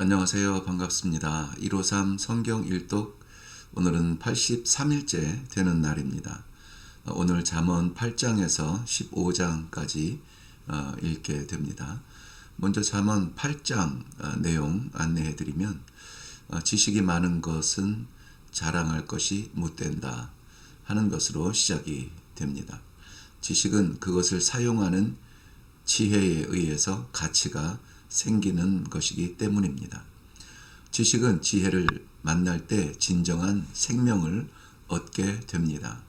안녕하세요. 반갑습니다. 153 성경 일독 오늘은 83일째 되는 날입니다. 어, 오늘 잠언 8장에서 15장까지 어, 읽게 됩니다. 먼저 잠언 8장 어, 내용 안내해 드리면 지식이 많은 것은 자랑할 것이 못된다 하는 것으로 시작이 됩니다. 지식은 그것을 사용하는 지혜에 의해서 가치가 생기는 것이기 때문입니다. 지식은 지혜를 만날 때 진정한 생명을 얻게 됩니다.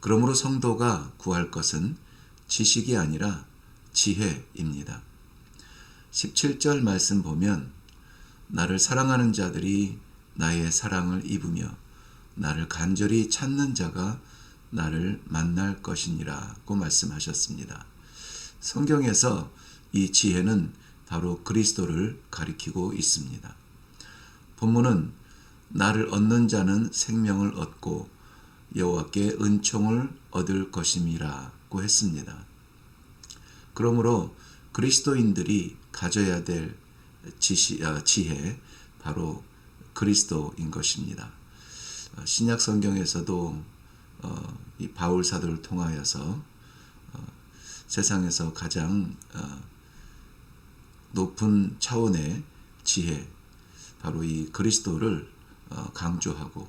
그러므로 성도가 구할 것은 지식이 아니라 지혜입니다. 17절 말씀 보면 나를 사랑하는 자들이 나의 사랑을 입으며 나를 간절히 찾는 자가 나를 만날 것이니라고 말씀하셨습니다. 성경에서 이 지혜는 바로 그리스도를 가리키고 있습니다. 본문은 나를 얻는 자는 생명을 얻고 여호와께 은총을 얻을 것임이라고 했습니다. 그러므로 그리스도인들이 가져야 될 지시, 아, 지혜 바로 그리스도인 것입니다. 어, 신약 성경에서도 어, 이 바울 사도를 통하여서 어, 세상에서 가장 어, 높은 차원의 지혜, 바로 이 그리스도를 어, 강조하고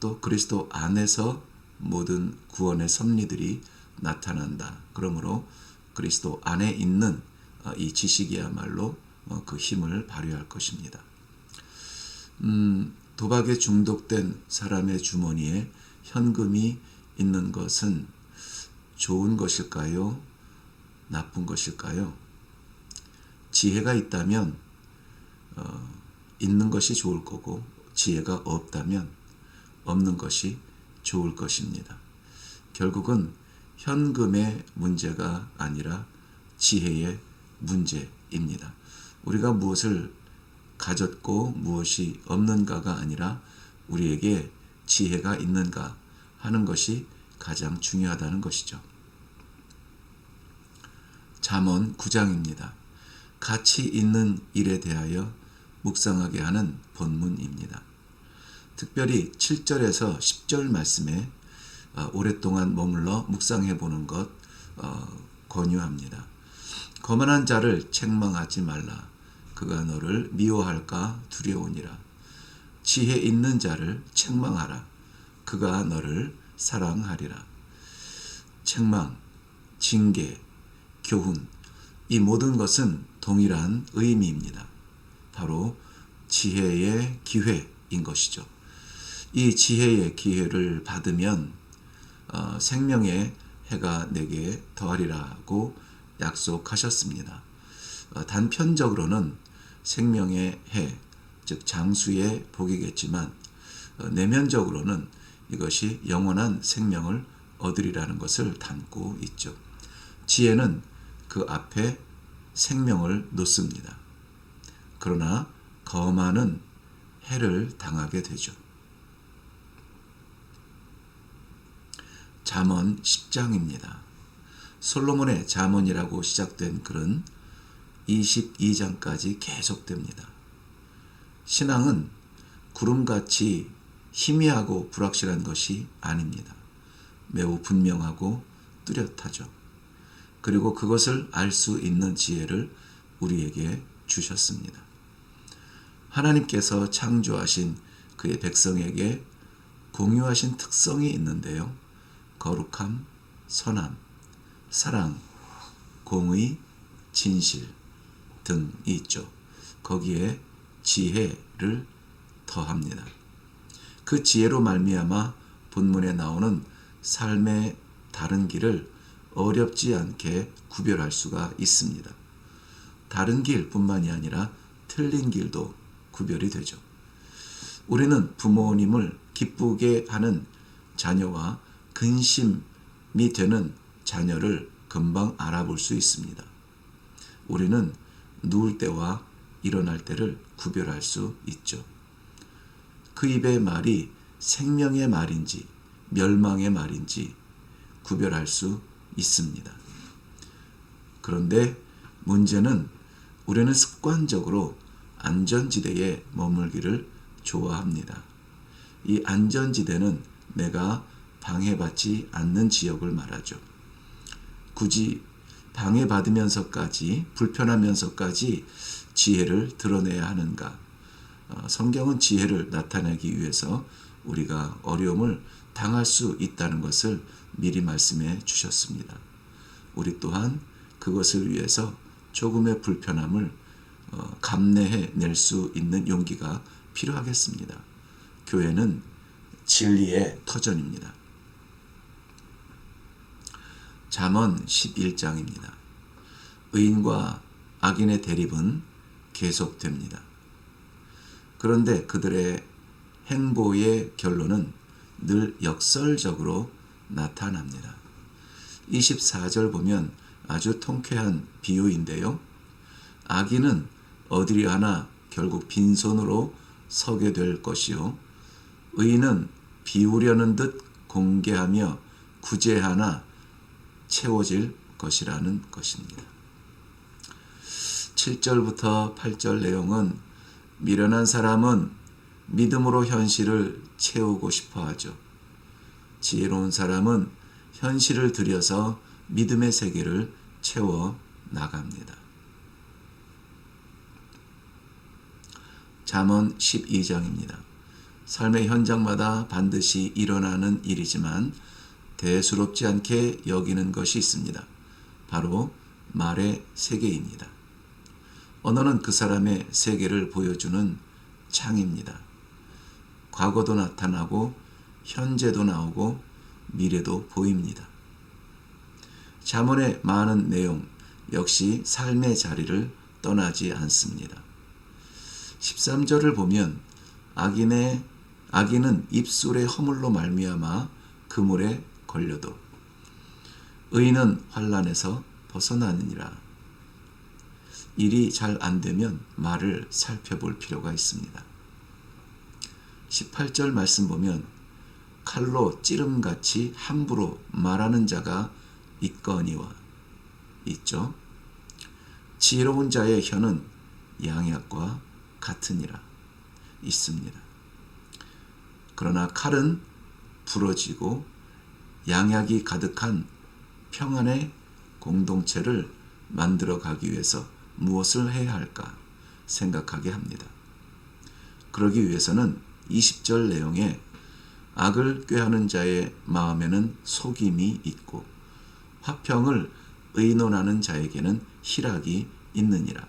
또 그리스도 안에서 모든 구원의 섭리들이 나타난다. 그러므로 그리스도 안에 있는 어, 이 지식이야말로 어, 그 힘을 발휘할 것입니다. 음, 도박에 중독된 사람의 주머니에 현금이 있는 것은 좋은 것일까요? 나쁜 것일까요? 지혜가 있다면 어, 있는 것이 좋을 거고 지혜가 없다면 없는 것이 좋을 것입니다. 결국은 현금의 문제가 아니라 지혜의 문제입니다. 우리가 무엇을 가졌고 무엇이 없는가가 아니라 우리에게 지혜가 있는가 하는 것이 가장 중요하다는 것이죠. 잠언 9장입니다. 가치 있는 일에 대하여 묵상하게 하는 본문입니다. 특별히 7절에서 10절 말씀에 어, 오랫동안 머물러 묵상해 보는 것 어, 권유합니다. 거만한 자를 책망하지 말라. 그가 너를 미워할까 두려우니라. 지혜 있는 자를 책망하라. 그가 너를 사랑하리라. 책망, 징계, 교훈, 이 모든 것은 동일한 의미입니다. 바로 지혜의 기회인 것이죠. 이 지혜의 기회를 받으면 어, 생명의 해가 내게 더하리라고 약속하셨습니다. 어, 단편적으로는 생명의 해, 즉 장수의 복이겠지만 어, 내면적으로는 이것이 영원한 생명을 얻으리라는 것을 담고 있죠. 지혜는 그 앞에 생명을 놓습니다. 그러나 거만은 해를 당하게 되죠. 잠언 10장입니다. 솔로몬의 잠언이라고 시작된 글은 22장까지 계속됩니다. 신앙은 구름같이 희미하고 불확실한 것이 아닙니다. 매우 분명하고 뚜렷하죠. 그리고 그것을 알 수 있는 지혜를 우리에게 주셨습니다. 하나님께서 창조하신 그의 백성에게 공유하신 특성이 있는데요. 거룩함, 선함, 사랑, 공의, 진실 등이 있죠. 거기에 지혜를 더합니다. 그 지혜로 말미암아 본문에 나오는 삶의 다른 길을 어렵지 않게 구별할 수가 있습니다. 다른 길뿐만이 아니라 틀린 길도 구별이 되죠. 우리는 부모님을 기쁘게 하는 자녀와 근심이 되는 자녀를 금방 알아볼 수 있습니다. 우리는 누울 때와 일어날 때를 구별할 수 있죠. 그 입의 말이 생명의 말인지 멸망의 말인지 구별할 수 있습니다. 그런데 문제는 우리는 습관적으로 안전지대에 머물기를 좋아합니다. 이 안전지대는 내가 방해받지 않는 지역을 말하죠. 굳이 방해받으면서까지 불편하면서까지 지혜를 드러내야 하는가? 어, 성경은 지혜를 나타내기 위해서 우리가 어려움을 당할 수 있다는 것을 미리 말씀해 주셨습니다. 우리 또한 그것을 위해서 조금의 불편함을 어, 감내해 낼 수 있는 용기가 필요하겠습니다. 교회는 진리의 터전입니다. 잠언 11장입니다. 의인과 악인의 대립은 계속됩니다. 그런데 그들의 행보의 결론은 늘 역설적으로 나타납니다. 24절 보면 아주 통쾌한 비유인데요. 악인은 어디리 하나 결국 빈손으로 서게 될 것이요. 의인은 비우려는 듯 공개하며 구제하나 채워질 것이라는 것입니다. 7절부터 8절 내용은 미련한 사람은 믿음으로 현실을 채우고 싶어 하죠. 지혜로운 사람은 현실을 들여서 믿음의 세계를 채워 나갑니다. 잠언 12장입니다. 삶의 현장마다 반드시 일어나는 일이지만 대수롭지 않게 여기는 것이 있습니다. 바로 말의 세계입니다. 언어는 그 사람의 세계를 보여주는 창입니다. 과거도 나타나고 현재도 나오고 미래도 보입니다. 잠언의 많은 내용 역시 삶의 자리를 떠나지 않습니다. 13절을 보면 악인의 악인은 입술의 허물로 말미암아 그물에 걸려도 의인은 환란에서 벗어나느니라. 일이 잘 안 되면 말을 살펴볼 필요가 있습니다. 18절 말씀 보면 칼로 찌름같이 함부로 말하는 자가 있거니와 있죠. 지혜로운 자의 혀는 양약과 같으니라 있습니다. 그러나 칼은 부러지고 양약이 가득한 평안의 공동체를 만들어 가기 위해서 무엇을 해야 할까 생각하게 합니다. 그러기 위해서는 20절 내용에 악을 꾀하는 자의 마음에는 속임이 있고 화평을 의논하는 자에게는 희락이 있느니라.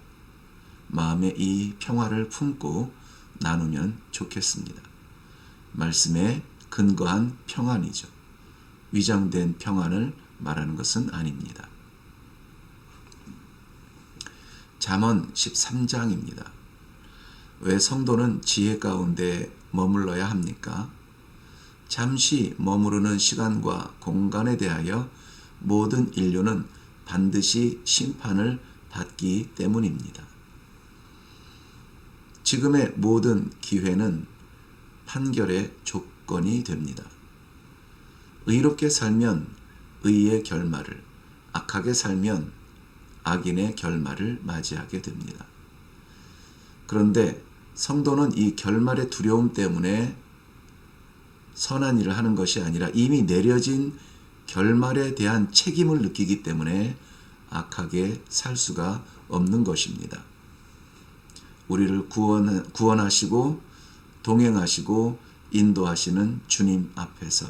마음에 이 평화를 품고 나누면 좋겠습니다. 말씀에 근거한 평안이죠. 위장된 평안을 말하는 것은 아닙니다. 잠언 13장입니다. 왜 성도는 지혜 가운데 머물러야 합니까? 잠시 머무르는 시간과 공간에 대하여 모든 인류는 반드시 심판을 받기 때문입니다. 지금의 모든 기회는 판결의 조건이 됩니다. 의롭게 살면 의의 결말을, 악하게 살면 악인의 결말을 맞이하게 됩니다. 그런데 성도는 이 결말의 두려움 때문에 선한 일을 하는 것이 아니라 이미 내려진 결말에 대한 책임을 느끼기 때문에 악하게 살 수가 없는 것입니다. 우리를 구원, 구원하시고 동행하시고 인도하시는 주님 앞에서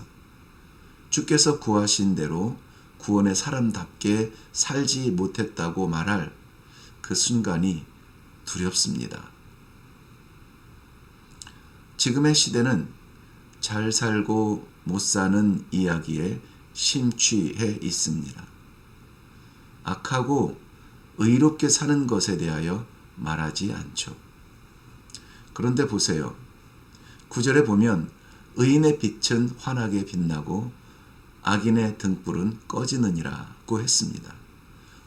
주께서 구하신 대로 구원의 사람답게 살지 못했다고 말할 그 순간이 두렵습니다. 지금의 시대는 잘 살고 못 사는 이야기에 심취해 있습니다. 악하고 의롭게 사는 것에 대하여 말하지 않죠. 그런데 보세요. 구절에 보면 의인의 빛은 환하게 빛나고 악인의 등불은 꺼지느니라고 했습니다.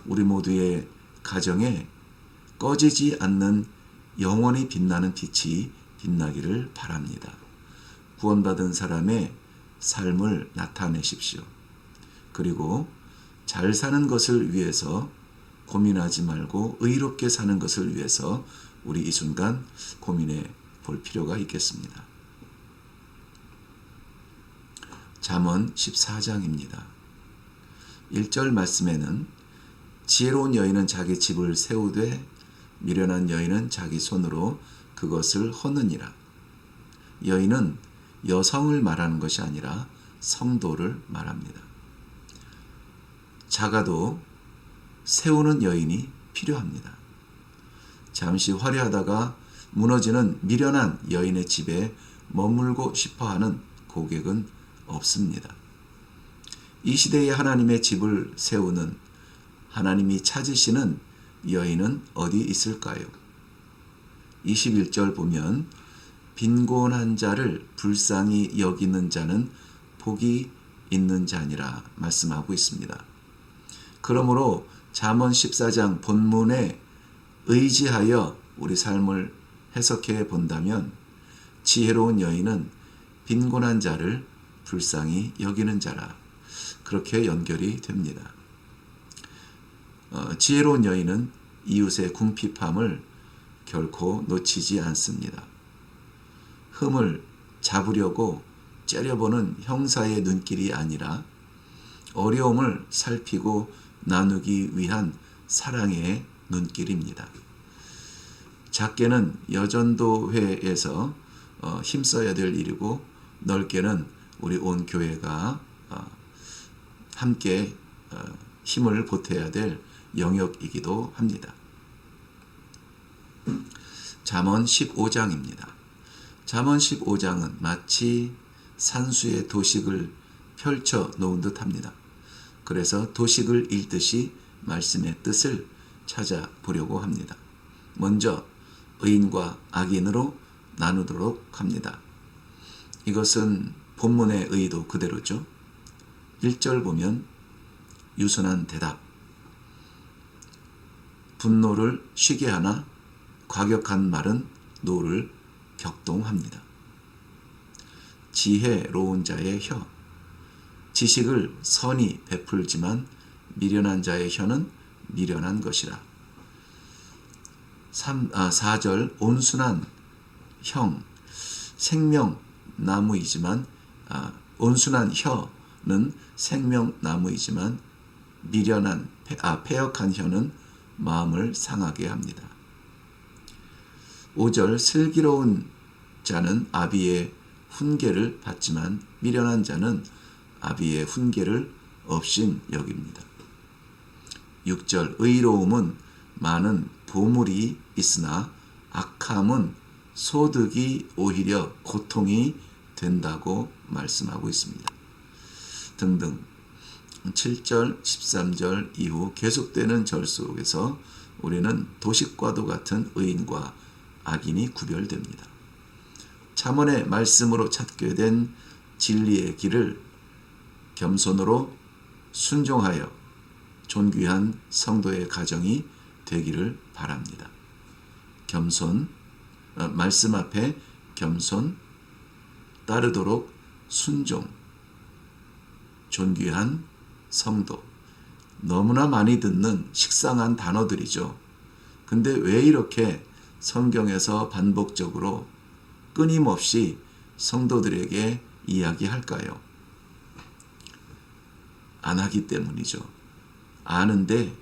우리 모두의 가정에 꺼지지 않는 영원히 빛나는 빛이 빛나기를 바랍니다. 구원받은 사람의 삶을 나타내십시오. 그리고 잘 사는 것을 위해서 고민하지 말고 의롭게 사는 것을 위해서 우리 이 순간 고민해 볼 필요가 있겠습니다. 잠언 14장입니다. 1절 말씀에는 지혜로운 여인은 자기 집을 세우되 미련한 여인은 자기 손으로 그것을 허느니라. 여인은 여성을 말하는 것이 아니라 성도를 말합니다. 작아도 세우는 여인이 필요합니다. 잠시 화려하다가 무너지는 미련한 여인의 집에 머물고 싶어 하는 고객은 없습니다. 이 시대에 하나님의 집을 세우는 하나님이 찾으시는 여인은 어디 있을까요? 21절 보면 빈곤한 자를 불쌍히 여기는 자는 복이 있는 자니라 말씀하고 있습니다. 그러므로 잠언 14장 본문에 의지하여 우리 삶을 해석해 본다면 지혜로운 여인은 빈곤한 자를 불쌍히 여기는 자라 그렇게 연결이 됩니다. 어, 지혜로운 여인은 이웃의 궁핍함을 결코 놓치지 않습니다. 흠을 잡으려고 째려보는 형사의 눈길이 아니라 어려움을 살피고 나누기 위한 사랑의 눈길입니다. 작게는 여전도회에서 어, 힘써야 될 일이고 넓게는 우리 온 교회가 어, 함께 어, 힘을 보태야 될 영역이기도 합니다. 잠언 15장입니다. 잠언 15장은 마치 산수의 도식을 펼쳐 놓은 듯합니다. 그래서 도식을 읽듯이 말씀의 뜻을 찾아보려고 합니다. 먼저 의인과 악인으로 나누도록 합니다. 이것은 본문의 의도 그대로죠. 1절 보면 유순한 대답. 분노를 쉬게 하나 과격한 말은 노를 격동합니다. 지혜로운 자의 혀. 지식을 선이 베풀지만 미련한 자의 혀는 미련한 것이라. 3, 아, 4절 온순한 형 생명나무이지만 아, 온순한 혀는 생명나무이지만 미련한 아, 폐역한 혀는 마음을 상하게 합니다. 5절 슬기로운 자는 아비의 훈계를 받지만 미련한 자는 아비의 훈계를 없인 여깁니다. 6절 의로움은 많은 보물이 있으나 악함은 소득이 오히려 고통이 된다고 말씀하고 있습니다. 등등 7절, 13절 이후 계속되는 절 속에서 우리는 도식과도 같은 의인과 악인이 구별됩니다. 참원의 말씀으로 찾게 된 진리의 길을 겸손으로 순종하여 존귀한 성도의 가정이 되기를 바랍니다. 겸손, 어, 말씀 앞에 겸손, 따르도록 순종, 존귀한 성도. 너무나 많이 듣는 식상한 단어들이죠. 근데 왜 이렇게 성경에서 반복적으로 끊임없이 성도들에게 이야기할까요? 안 하기 때문이죠. 아는데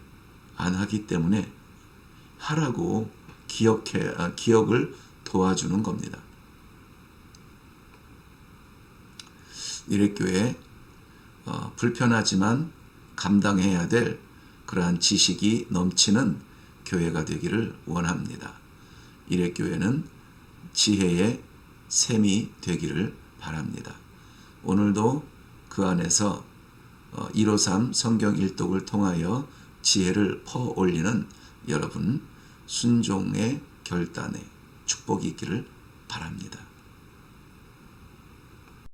안 하기 때문에 하라고 기억해 아, 기억을 도와주는 겁니다. 이래교회 어, 불편하지만 감당해야 될 그러한 지식이 넘치는 교회가 되기를 원합니다. 이래교회는 지혜의 샘이 되기를 바랍니다. 오늘도 그 안에서 153 어, 성경 일독을 통하여 지혜를 퍼 올리는 여러분 순종의 결단에 축복이 있기를 바랍니다.